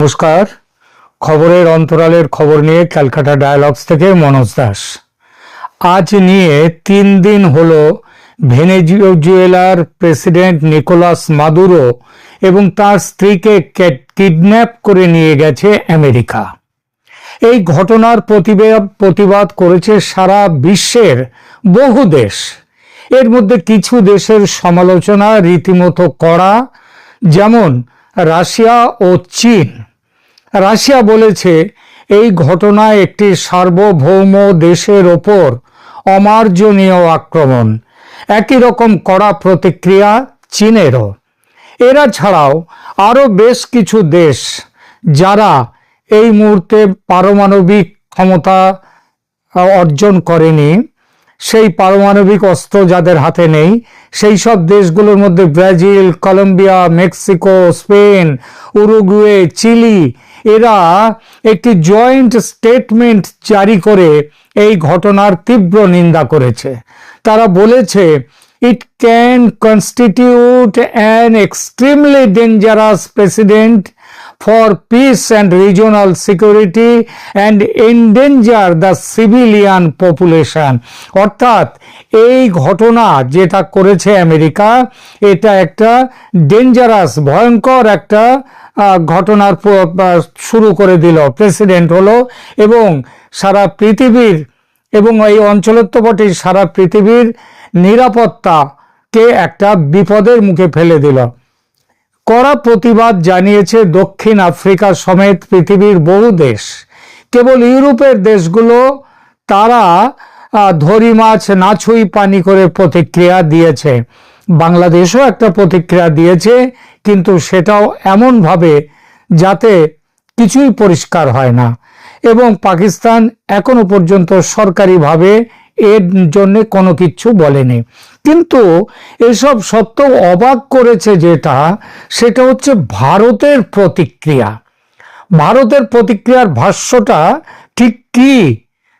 নমস্কার। খবরের অন্তরালের খবর নিয়ে ক্যালকাটা ডায়ালগস থেকে মনোজ দাস। আজ নিয়ে তিন দিন হলো ভেনেজুয়েলার প্রেসিডেন্ট নিকোলাস মাদুরো এবং তার স্ত্রীকে কিডন্যাপ করে নিয়ে গেছে আমেরিকা। এই ঘটনার প্রতিবাদ করেছে সারা বিশ্বের বহু দেশ। এর মধ্যে কিছু দেশের সমালোচনা রীতিমতো করা যেমন রাশিয়া ও চীন। রাশিয়া বলেছে, এই ঘটনা একটি সার্বভৌম দেশের ওপর অমার্জনীয় আক্রমণ। একই রকম কড়া প্রতিক্রিয়া চীনেরও। এরা ছাড়াও আরও বেশ কিছু দেশ যারা এই মুহূর্তে পারমাণবিক ক্ষমতা অর্জন করেনি। সেই পারমাণবিক অস্ত্র যাদের হাতে নেই, সেই সব দেশগুলোর মধ্যে Brazil, Colombia, Mexico, Spain, Uruguay, Chile, এরা একটি জয়েন্ট স্টেটমেন্ট জারি করে এই ঘটনার তীব্র নিন্দা করেছে। তারা বলেছে it can constitute an extremely dangerous president for peace and regional security and endanger the civilian population. অর্থাৎ, এই ঘটনা যেটা করেছে আমেরিকা, এটা একটা ডেঞ্জারাস ভয়ঙ্কর একটা ঘটনার শুরু করে দিল। প্রেসিডেন্ট হলো এবং সারা পৃথিবীর এবং এই অঞ্চলের তো সারা পৃথিবীর নিরাপত্তাকে একটা বিপদের মুখে ফেলে দিল। কড়া প্রতিবাদ জানিয়েছে দক্ষিণ আফ্রিকা সমেত পৃথিবীর বহু দেশ। কেবল ইউরোপের দেশগুলো তারা ধরি মাছ না পানি করে প্রতিক্রিয়া দিয়েছে। বাংলাদেশও একটা প্রতিক্রিয়া দিয়েছে, কিন্তু সেটাও এমনভাবে যাতে কিছুই পরিষ্কার হয় না। এবং পাকিস্তান এখনও পর্যন্ত সরকারিভাবে এর জন্য কোনো কিচ্ছু বলেনি। কিন্তু এসব সত্ত্বেও অবাক করেছে যেটা, সেটা হচ্ছে ভারতের প্রতিক্রিয়া। ভারতের প্রতিক্রিয়ার ভাষ্যটা ঠিক কি,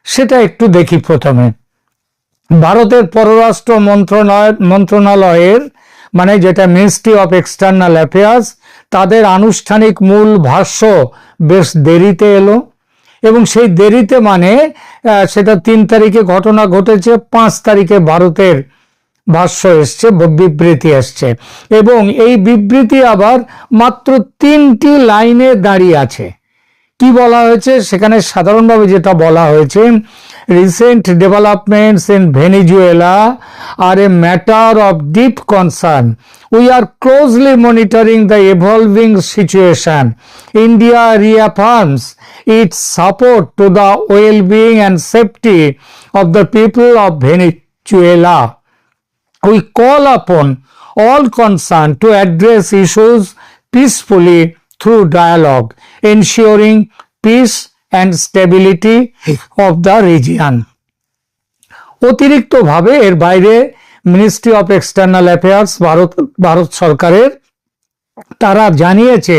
সেটা একটু দেখি প্রথমে। ভারতের পররাষ্ট্র মন্ত্রণালয়, মন্ত্রণালয়ের মানে যেটা মিনিস্ট্রি অফ এক্সটার্নাল অ্যাফেয়ার্স তাদের আনুষ্ঠানিক মূল ভাষ্য বেশ দেরিতে এলো। এবং সেই দেরিতে মানে সেটা তিন তারিখে ঘটনা ঘটেছে, পাঁচ তারিখে ভারতের ভাষ্য এসছে বিবৃতি এসছে। এবং এই বিবৃতি আবার মাত্র তিনটি লাইনে দাঁড়িয়ে আছে। কি বলা হয়েছে? সেখানে সাধারণভাবে যেটা বলা হয়েছে recent developments in Venezuela are a matter of deep concern we are closely monitoring the evolving situation India reaffirms its support to the well being and safety of the people of Venezuela we call upon all concerned to address issues peacefully through dialogue, ensuring peace and stability of the region. অতিরিক্তভাবে এর বাইরে ministry of external affairs Bharat Bharat সরকারের তারা জানিয়েছে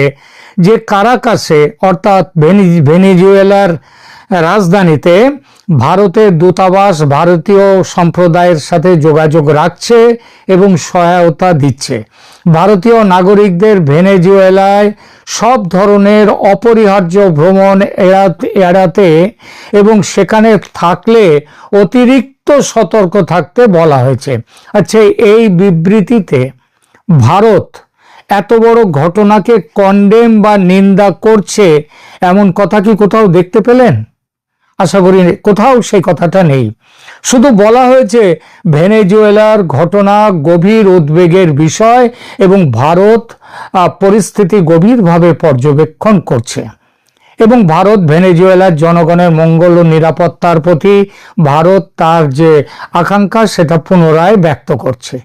যে কারাকাসে অর্থাৎ ভেনি- ভেনিজুয়েলার রাজধানীতে ভারতের দূতাবাস ভারতীয় সম্প্রদায়ের সাথে যোগাযোগ রাখছে এবং সহায়তা দিচ্ছে। ভারতীয় নাগরিকদের ভেনেজুয়েলায় সব ধরনের অপরিহার্য ভ্রমণ এড়াতে এড়াতে এবং সেখানে থাকলে অতিরিক্ত সতর্ক থাকতে বলা হয়েছে। আচ্ছা এই বিবৃতিতে ভারত এত বড় ঘটনাকে কন্ডেম বা নিন্দা করছে, এমন কথা কি কোথাও দেখতে পেলেন? আশা করি কোথাও সেই কথাটা নেই। শুধু বলা হয়েছে, ভেনেজুয়েলার ঘটনা গভীর উদ্বেগের বিষয় এবং ভারত পরিস্থিতি গভীরভাবে পর্যবেক্ষণ করছে। এবং ভারত ভেনেজুয়েলার জনগণের মঙ্গল ও নিরাপত্তার প্রতি ভারত তার যে আকাঙ্ক্ষা, সেটা পুনরায় ব্যক্ত করছে।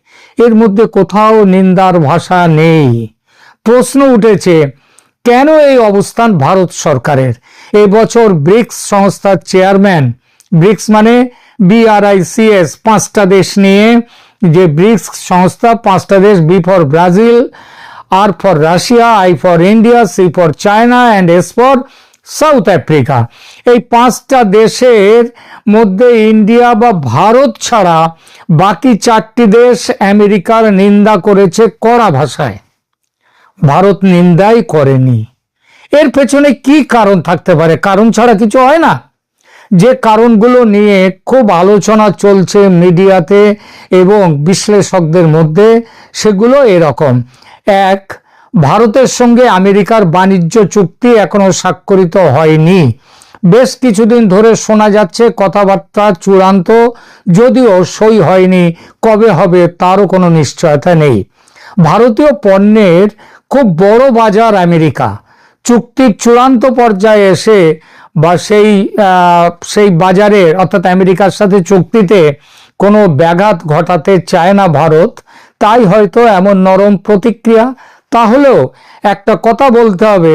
এর মধ্যে কোথাও নিন্দার ভাষা নেই। প্রশ্ন উঠেছে কেন এই অবস্থান ভারত সরকারের? এবছর ব্রিক্স সংস্থার চেয়ারম্যান, ব্রিক্স মানে বিআরআইসিএস পাঁচটা দেশ নিয়ে, যে ব্রিক্স সংস্থা, পাঁচটা দেশ B for Brazil R for Russia I for India C for China and S for South Africa এই পাঁচটা দেশের মধ্যে ইন্ডিয়া বা ভারত ছাড়া বাকি চারটি দেশ আমেরিকার নিন্দা করেছে কড়া ভাষায়। ভারত নিন্দাই করেনি। এর পেছনে কি কারণ থাকতে পারে? কারণ ছাড়া কিছু হয় না। যে কারণগুলো নিয়ে খুব আলোচনা চলছে মিডিয়াতে এবং বিশ্লেষকদের মধ্যে, সেগুলো এরকম। এক, ভারতের সঙ্গে আমেরিকার বাণিজ্য চুক্তি এখনও স্বাক্ষরিত হয়নি। বেশ কিছুদিন ধরে শোনা যাচ্ছে কথাবার্তা চূড়ান্ত, যদিও সই হয়নি। কবে হবে তারও কোনো নিশ্চয়তা নেই। ভারতীয় পণ্যের খুব বড় বাজার আমেরিকা। চুক্তির চূড়ান্ত পর্যায়ে এসে বা সেই সেই বাজারে, অর্থাৎ আমেরিকার সাথে চুক্তিতে কোনো ব্যাঘাত ঘটাতে চায় না ভারত, তাই হয়তো এমন নরম প্রতিক্রিয়া। তাহলেও একটা কথা বলতে হবে,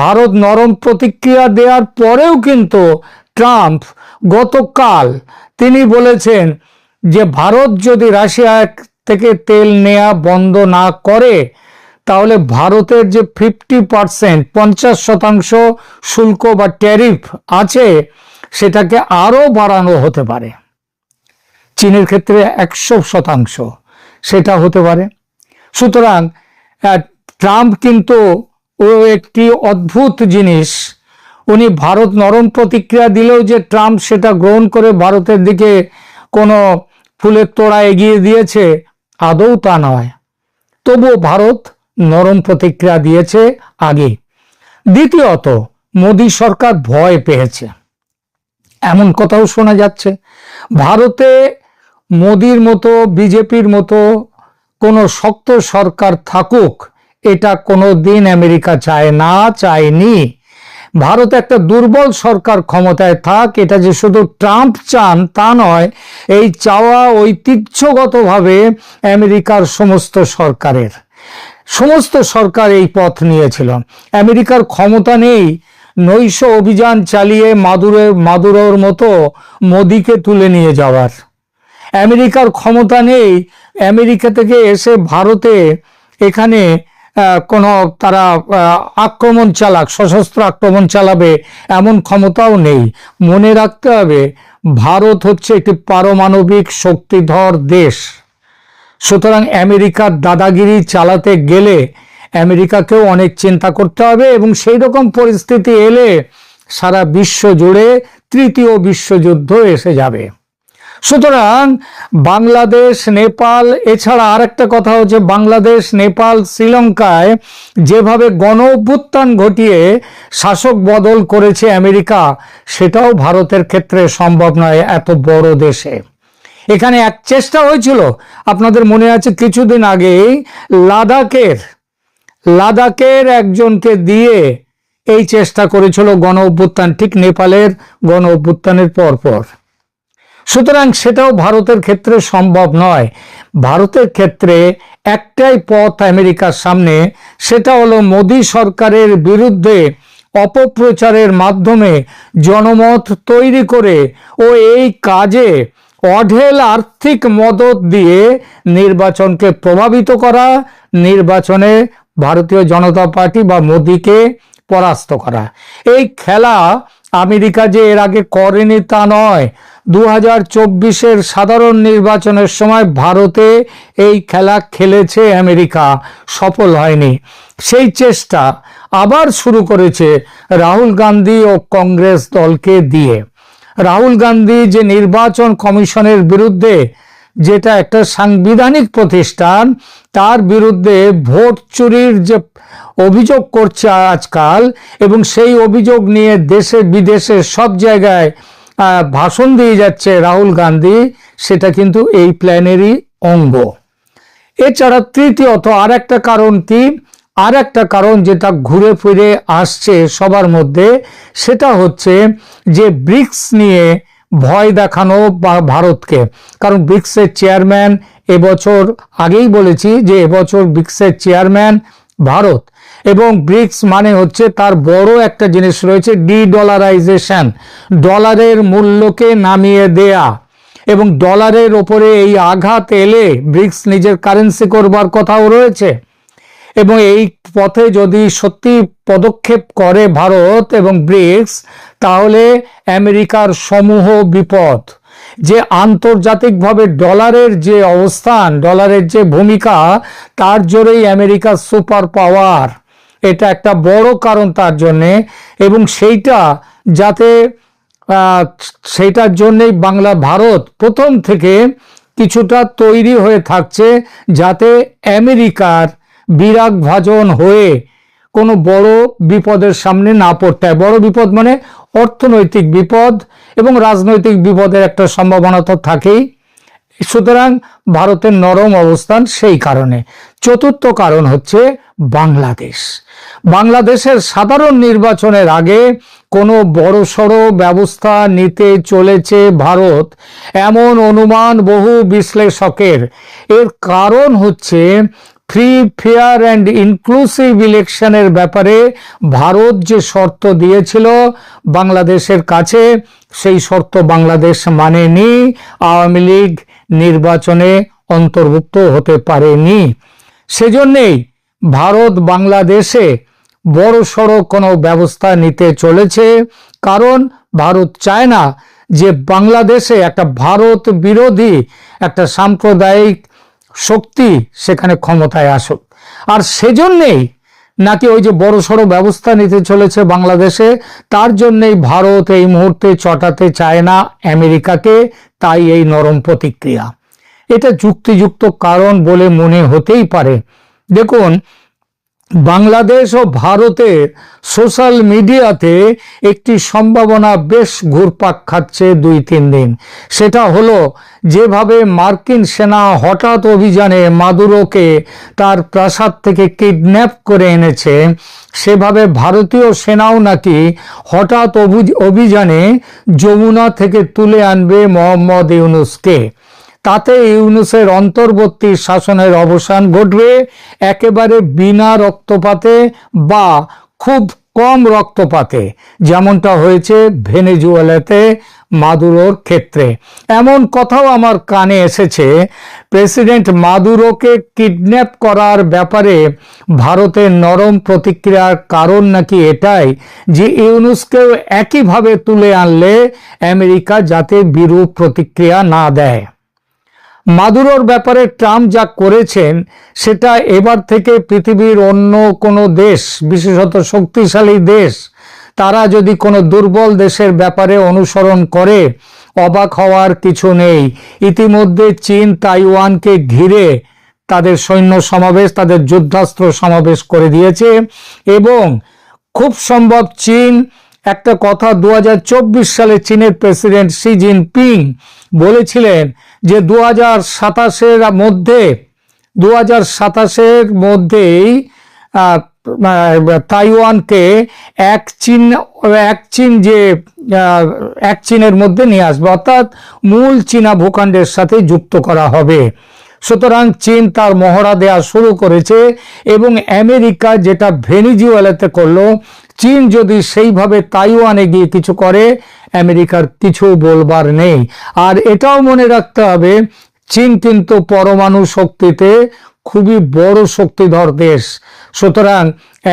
ভারত নরম প্রতিক্রিয়া দেওয়ার পরেও কিন্তু ট্রাম্প গতকাল তিনি বলেছেন যে ভারত যদি রাশিয়া থেকে তেল নেওয়া বন্ধ না করে তাহলে ভারতের যে ফিফটি পার্সেন্ট, পঞ্চাশ শতাংশ শুল্ক বা ট্যারিফ আছে, সেটাকে আরও বাড়ানো হতে পারে। চীনের ক্ষেত্রে একশো শতাংশ সেটা হতে পারে। সুতরাং ট্রাম্প কিন্তু ও একটি অদ্ভুত জিনিস। উনি ভারত নরম প্রতিক্রিয়া দিলেও যে ট্রাম্প সেটা গ্রহণ করে ভারতের দিকে কোনো ফুলের তোড়া এগিয়ে দিয়েছে, আদৌ তা নয়। তবুও ভারত নরম প্রতিক্রিয়া দিয়েছে আগে। দ্বিতীয়ত, মোদী সরকার ভয় পেয়েছে। এমন কথাও শোনা যাচ্ছে। ভারতে মোদির মতো, বিজেপির মতো কোনো শক্ত সরকার থাকুক, এটা কোনো দিন আমেরিকা চায় না, চায়নি। ভারত একটা দুর্বল সরকার ক্ষমতায় থাক, এটা যে শুধু ট্রাম্প চান তা নয়, এই চাওয়া ঐতিহ্যগতভাবে আমেরিকার সমস্ত সরকারের। সমস্ত সরকার এই পথ নিয়েছিল। আমেরিকার ক্ষমতা নেই, নৈশ অভিযান চালিয়ে মাদুরে, মাদুরোর মতো মোদিকে তুলে নিয়ে যাওয়ার। আমেরিকার ক্ষমতা নেই, আমেরিকা থেকে এসে ভারতে এখানে কোনো তারা আক্রমণ চালাক, সশস্ত্র আক্রমণ চালাবে এমন ক্ষমতাও নেই। মনে রাখতে হবে, ভারত হচ্ছে একটি পারমাণবিক শক্তিধর দেশ। সুতরাং আমেরিকার দাদাগিরি চালাতে গেলে আমেরিকাকেও অনেক চিন্তা করতে হবে এবং সেই রকম পরিস্থিতি এলে সারা বিশ্ব জুড়ে তৃতীয় বিশ্বযুদ্ধ এসে যাবে। সুতরাং বাংলাদেশ, নেপাল, এছাড়া আরেকটা কথা হচ্ছে বাংলাদেশ, নেপাল, শ্রীলঙ্কায় যেভাবে গণ অভ্যুত্থান ঘটিয়ে শাসক বদল করেছে আমেরিকা, সেটাও ভারতের ক্ষেত্রে সম্ভব নয় এত বড় দেশে। এখানে এক চেষ্টা হয়েছিল। আপনাদের মনে আছে কিছুদিন আগেই লাদাখের লাদাখের একজনকে দিয়ে এই চেষ্টা করেছিল গণ অভ্যুত্থান, ঠিক নেপালের গণ অভ্যুত্থানের পরপর সুতরাং সেটাও ভারতের ক্ষেত্রে সম্ভব নয়। ভারতের ক্ষেত্রে একটাই পথ আমেরিকার সামনে, সেটা হলো মোদী সরকারের বিরুদ্ধে অপপ্রচারের মাধ্যমে জনমত তৈরি করে ও এই কাজে অঢেল আর্থিক মদত দিয়ে নির্বাচনকে প্রভাবিত করা, নির্বাচনে ভারতীয় জনতা পার্টি বা মোদীকে পরাস্ত করা। এই খেলা আমেরিকা যে এর আগে করেনি তা নয়। দু হাজার সাধারণ নির্বাচনের সময় ভারতে এই খেলা খেলেছে আমেরিকা। সফল হয়নি। সেই চেষ্টা আবার শুরু করেছে রাহুল গান্ধী ও কংগ্রেস দলকে দিয়ে। রাহুল গান্ধী যে নির্বাচন কমিশনের বিরুদ্ধে যেটা একটা সাংবিধানিক প্রতিষ্ঠান, তার বিরুদ্ধে ভোট চুরির যে অভিযোগ করছে আজকাল এবং সেই অভিযোগ নিয়ে দেশে বিদেশে সব জায়গায় ভাষণ দিয়ে যাচ্ছে রাহুল গান্ধী, সেটা কিন্তু এই প্ল্যানেরই অঙ্গ। এছাড়া তৃতীয়ত আর একটা কারণ কি? আর একটা কারণ যেটা ঘুরে ফিরে আসছে সবার মধ্যে, সেটা হচ্ছে যে ব্রিক্স নিয়ে ভয় দেখানো ভারতকে। কারণ ব্রিক্সের চেয়ারম্যান এবছর, আগেই বলেছি যে এবছর ব্রিক্সের চেয়ারম্যান ভারত। এবং ব্রিক্স মানে হচ্ছে তার বড় একটা জিনিস রয়েছে ডি ডলারাইজেশন। ডলারের মূল্যকে নামিয়ে দেয়া। এবং ডলারের ওপরে এই আঘাত এলে ব্রিক্স নিজের কারেন্সি করবার কথাও রয়েছে। এবং এই পথে যদি সত্যি পদক্ষেপ করে ভারত এবং ব্রিক্স, তাহলে আমেরিকার সমূহ বিপদ। যে আন্তর্জাতিকভাবে ডলারের যে অবস্থান, ডলারের যে ভূমিকা, তার জোরেই আমেরিকার সুপার পাওয়ার। এটা একটা বড় কারণ তার জন্যে এবং সেইটা যাতে সেইটার জন্যেই বাংলা ভারত প্রথম থেকে কিছুটা তৈরি হয়ে থাকছে যাতে আমেরিকার বিরাগ ভাজন হয়ে কোনো বড় বিপদের সামনে না পড়তে হয়। বড় বিপদ মানে অর্থনৈতিক বিপদ এবং রাজনৈতিক বিপদের একটা সম্ভাবনা তো থাকেই। সুতরাং ভারতের নরম অবস্থান সেই কারণে। চতুর্থ কারণ হচ্ছে বাংলাদেশ। বাংলাদেশের সাধারণ নির্বাচনের আগে কোনো বড়সড় ব্যবস্থা নিতে চলেছে ভারত এমন অনুমান বহু বিশ্লেষকের। এর কারণ হচ্ছে ফ্রি ফেয়ার অ্যান্ড ইনক্লুসিভ ইলেকশনের ব্যাপারে ভারত যে শর্ত দিয়েছিল বাংলাদেশের কাছে, সেই শর্ত বাংলাদেশ মানেনি। আওয়ামী লীগ নির্বাচনে অন্তর্ভুক্ত হতে পারেনি। সেজন্যেই ভারত বাংলাদেশে বড় সড়ো কোনো ব্যবস্থা নিতে চলেছে। কারণ ভারত চায় না যে বাংলাদেশে একটা ভারত বিরোধী, একটা সাম্প্রদায়িক শক্তি সেখানে ক্ষমতায় আসুক। আর সেজন্যেই নাকি ওই যে বড় সড়ো ব্যবস্থা নিতে চলেছে বাংলাদেশে, তার জন্যেই ভারত এই মুহূর্তে চটাতে চায় না আমেরিকাকে, তাই এই নরম প্রতিক্রিয়া। এটা যুক্তিযুক্ত কারণ বলে মনে হতেই পারে। দেখুন বাংলাদেশ ও ভারতের সোশ্যাল মিডিয়াতে একটি সম্ভাবনা বেশ ঘুরপাক খাচ্ছে দুই, তিন দিন। সেটা হলো যেভাবে মার্কিন সেনা হঠাৎ অভিযানে মাদুরোকে তার প্রাসাদ থেকে কিডন্যাপ করে এনেছে, সেভাবে ভারতীয় সেনাও নাকি হঠাৎ অভি- অভিযানে যমুনা থেকে তুলে আনবে মোহাম্মদ ইউনুসকে। তাতে ইউনুসের অন্তর্বর্তী শাসনের অবসান ঘটবে একেবারে বিনা রক্তপাতে বা খুব কম রক্তপাতে। যেমনটা হয়েছে ভেনেজুয়েলাতে মাদুরোর ক্ষেত্রে। এমন কথাও আমার কানে এসেছে, প্রেসিডেন্ট মাদুরোকে কিডন্যাপ করার ব্যাপারে ভারতের নরম প্রতিক্রিয়ার কারণ নাকি এটাই যে ইউনুসকেও একইভাবে তুলে আনলে আমেরিকা যাতে বিরূপ প্রতিক্রিয়া না দেয়। মাদুরোর ব্যাপারে ট্রাম্প যা করেছেন, সেটা এবার থেকে পৃথিবীর অন্য কোনো দেশ, বিশেষত শক্তিশালী দেশ, তারা যদি কোনো দুর্বল দেশের ব্যাপারে অনুসরণ করে, অবাক হওয়ার কিছু নেই। ইতিমধ্যে চীন তাইওয়ানকে ঘিরে তাদের সৈন্য সমাবেশ, তাদের যুদ্ধাস্ত্র সমাবেশ করে দিয়েছে এবং খুব সম্ভব চীন একটা কথা দু হাজার চব্বিশ সালে চীনের প্রেসিডেন্ট শি জিনপিং বলেছিলেন যে দু হাজার সাতাশের মধ্যে দু হাজার সাতাশের মধ্যেই তাইওয়ানকে এক চীন এক চীন যে এক চীনের মধ্যে নিয়ে আসবে, অর্থাৎ মূল চীনা ভূখণ্ডের সাথে যুক্ত করা হবে। সুতরাং চীন তার মহড়া দেওয়া শুরু করেছে এবং আমেরিকা যেটা ভেনিজুয়েলাতে করল চীন যদি সেইভাবে তাইওয়ানে গিয়ে কিছু করে, আমেরিকার কিছু বলবার নেই। আর এটাও মনে রাখতে হবে, চীন কিন্তু পরমাণু শক্তিতে খুবই বড় শক্তিধর দেশ। সুতরাং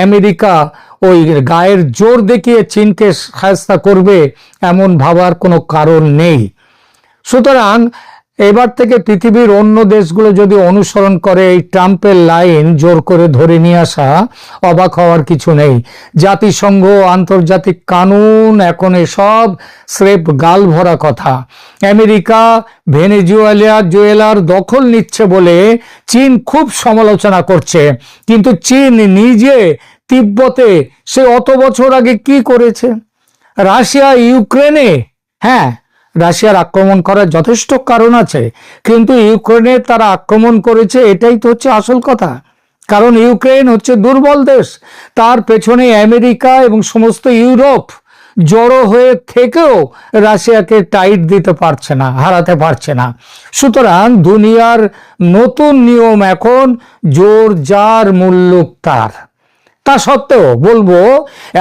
আমেরিকা ওই গায়ের জোর দেখিয়ে চীনকে সাহায্য করবে এমন ভাবার কোনো কারণ নেই। সুতরাং এবার থেকে পৃথিবীর অন্য দেশগুলো যদি অনুসরণ করে, এই ট্রাম্পের লাইন জোর করে ধরে নিয়ে আসা অবাক হওয়ার কিছু নেই। জাতিসংঘ, আন্তর্জাতিক কানুন, এখন এসব স্রেফ গাল ভরা কথা। আমেরিকা, ভেনেজুয়েলা, জুয়েলার দখল নিচ্ছে বলে চীন খুব সমালোচনা করছে। কিন্তু চীন নিজে তিব্বতে সে অত বছর আগে কি করেছে? রাশিয়া, ইউক্রেনে? হ্যাঁ রাশিয়ার আক্রমণ করার যথেষ্ট কারণ আছে। কিন্তু ইউক্রেনে তারা আক্রমণ করেছে, এটাই তো হচ্ছে আসল কথা। কারণ ইউক্রেন হচ্ছে দুর্বল দেশ। তার পেছনে আমেরিকা এবং সমস্ত ইউরোপ জড়ো হয়ে থেকেও রাশিয়াকে টাইট দিতে পারছে না, হারাতে পারছে না। সুতরাং দুনিয়ার নতুন নিয়ম এখন জোর যার মুল্লুক তার। তা সত্ত্বেও বলব,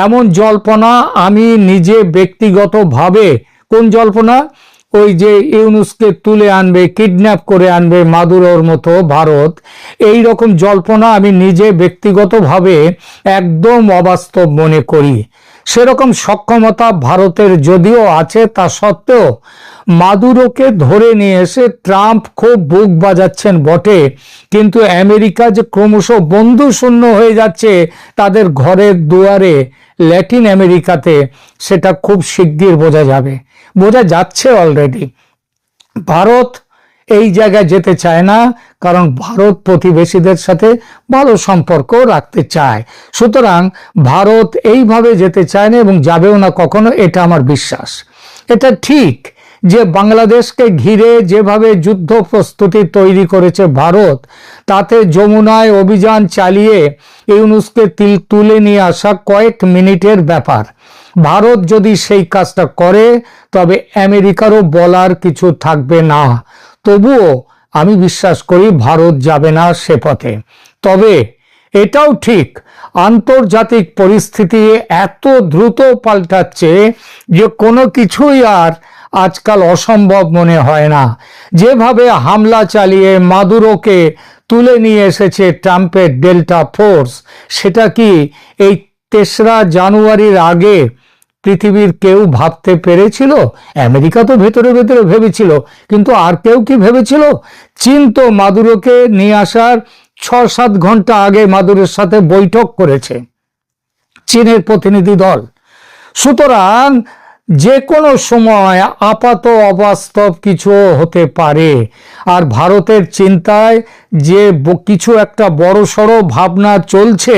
এমন জল্পনা আমি নিজে ব্যক্তিগতভাবে কোন জল্পনা? ওই যে ইউনুসকে তুলে আনবে, কিডন্যাপ করে আনবে মাদুরোর মতো ভারত। এই রকম জল্পনা আমি নিজে ব্যক্তিগতভাবে একদম অবাস্তব মনে করি। সেরকম সক্ষমতা ভারতের যদিও আছে, তা সত্ত্বেও মাদুরোকে ধরে নিয়ে এসে ট্রাম্প খুব বুক বাজাচ্ছেন বটে। কিন্তু আমেরিকা যে ক্রমশ বন্ধু শূন্য হয়ে যাচ্ছে তাদের ঘরের দুয়ারে ল্যাটিন আমেরিকাতে, সেটা খুব শিগগির বোঝা যাবে। বোঝা যাচ্ছে অলরেডি ভারত এই জায়গায় যেতে চায় না, কারণ ভারত প্রতিবেশীদের সাথে ভালো সম্পর্ক রাখতে চায়। সুতরাং ভারত এইভাবে যেতে চায় না এবং যাবেও না কখনো, এটা আমার বিশ্বাস। এটা ঠিক যে বাংলাদেশকে ঘিরে যেভাবে যুদ্ধ প্রস্তুতি তৈরি করেছে ভারত, তাতে যমুনায় অভিযান চালিয়ে ইউনুসকে তিল, তুলে নিয়ে আসা কয়েক মিনিটের ব্যাপার। ভারত যদি সেই কাজটা করে, তবে আমেরিকারও বলার কিছু থাকবে না। তবুও আমি বিশ্বাস করি ভারত যাবে না সে পথে। তবে এটাও ঠিক, আন্তর্জাতিক পরিস্থিতি এত দ্রুত পাল্টাচ্ছে যে কোনো কিছুই আর আজকাল অসম্ভব মনে হয় না। যেভাবে হামলা চালিয়ে মাদুরোকে তুলে নিয়ে এসেছে ট্রাম্পের ডেল্টা ফোর্স, সেটা কি এই তেসরা জানুয়ারির আগে পৃথিবীর কেউ ভাবতে পেরেছিল? আমেরিকা তো ভেতরে ভেতরে ভেবেছিল, কিন্তু আর কেউ কি ভেবেছিল? চীন তো মাদুরোকে নিয়ে আসার ছ সাত ঘণ্টা আগে মাদুরের সাথে বৈঠক করেছে চীনের প্রতিনিধি দল। সুতরাং যে কোনো সময় আপাত অবাস্তব কিছু হতে পারে, আর ভারতের চিন্তায় যে কিছু একটা বড় সড়ো ভাবনা চলছে,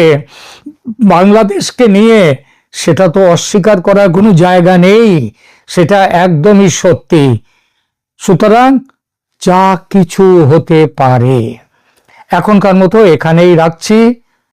বাংলাদেশকে নিয়ে সেটা তো অস্বীকার করার কোনো জায়গা নেই। সেটা একদমই সত্যি। সুতরাং যা কিছু হতে পারে। এখনকার মতো এখানেই রাখছি।